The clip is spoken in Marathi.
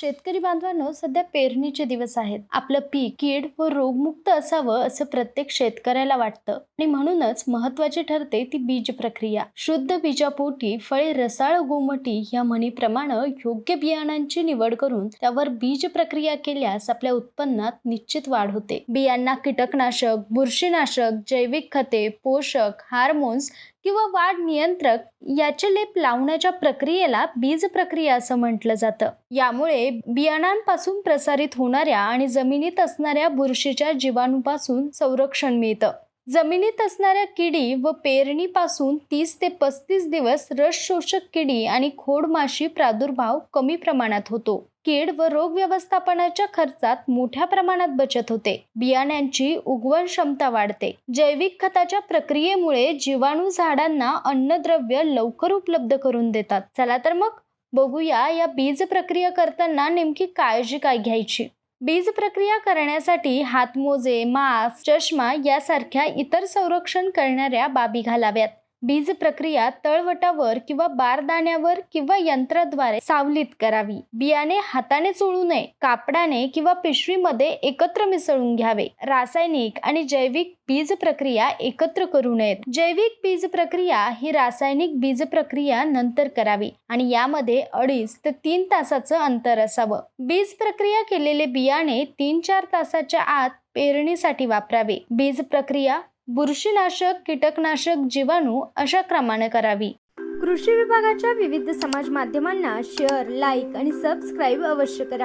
शेतकरी बांधवांनो सध्या पेरणीचे दिवस आहेत. आपलं पीक कीड व रोगमुक्त असावं असं प्रत्येक शेतकऱ्याला वाटतं. आणि म्हणूनच महत्वाची ठरते ती बीज प्रक्रिया शुद्ध बीजापोटी फळे रसाळ गोमटी या म्हणीप्रमाणे योग्य बियाणांची निवड करून त्यावर बीज प्रक्रिया केल्यास आपल्या उत्पन्नात निश्चित वाढ होते. बियांना कीटकनाशक बुरशीनाशक जैविक खते पोषक हार्मोन्स किंवा वाढ नियंत्रक याचे लेप लावण्याच्या प्रक्रियेला बीज प्रक्रिया असं म्हटलं जातं. यामुळे बियाणांपासून प्रसारित होणाऱ्या आणि जमिनीत असणाऱ्या बुरशीच्या जीवाणूपासून संरक्षण मिळतं. जमिनीत असणाऱ्या किडी व पेरणीपासून तीस ते पस्तीस दिवस रस शोषक किडी आणि खोडमाशी प्रादुर्भाव कमी प्रमाणात होतो. कीड व रोग व्यवस्थापनाच्या खर्चात मोठ्या प्रमाणात बचत होते. बियाण्यांची उगवण क्षमता वाढते. जैविक खताच्या प्रक्रियेमुळे जीवाणू झाडांना अन्नद्रव्य लवकर उपलब्ध करून देतात. चला तर मग बघूया या बीज प्रक्रिया करताना नेमकी काळजी काय घ्यायची? बीज प्रक्रिया करण्यासाठी हातमोजे मास्क चष्मा यासारख्या इतर संरक्षण करणाऱ्या बाबी घालाव्यात. बीज प्रक्रिया तळवटावर किंवा बारदाण्यावर किंवा यंत्राद्वारे सावलीत करावी. बियाणे हाताने चोळू नये कापडाने किंवा पिशवीमध्ये एकत्र मिसळून घ्यावे. रासायनिक आणि जैविक बीज प्रक्रिया एकत्र करू नयेत. जैविक बीज प्रक्रिया ही रासायनिक बीज प्रक्रिया नंतर करावी आणि यामध्ये अडीच ते तीन तासाचं अंतर असावं. बीज प्रक्रिया केलेले बियाणे तीन चार तासाच्या आत पेरणीसाठी वापरावे. बीज प्रक्रिया बुरशीनाशक कीटकनाशक जीवाणू अशा क्रमाने करावी. कृषी विभागाच्या विविध समाज माध्यमांना शेअर लाईक आणि सबस्क्राईब अवश्य करा.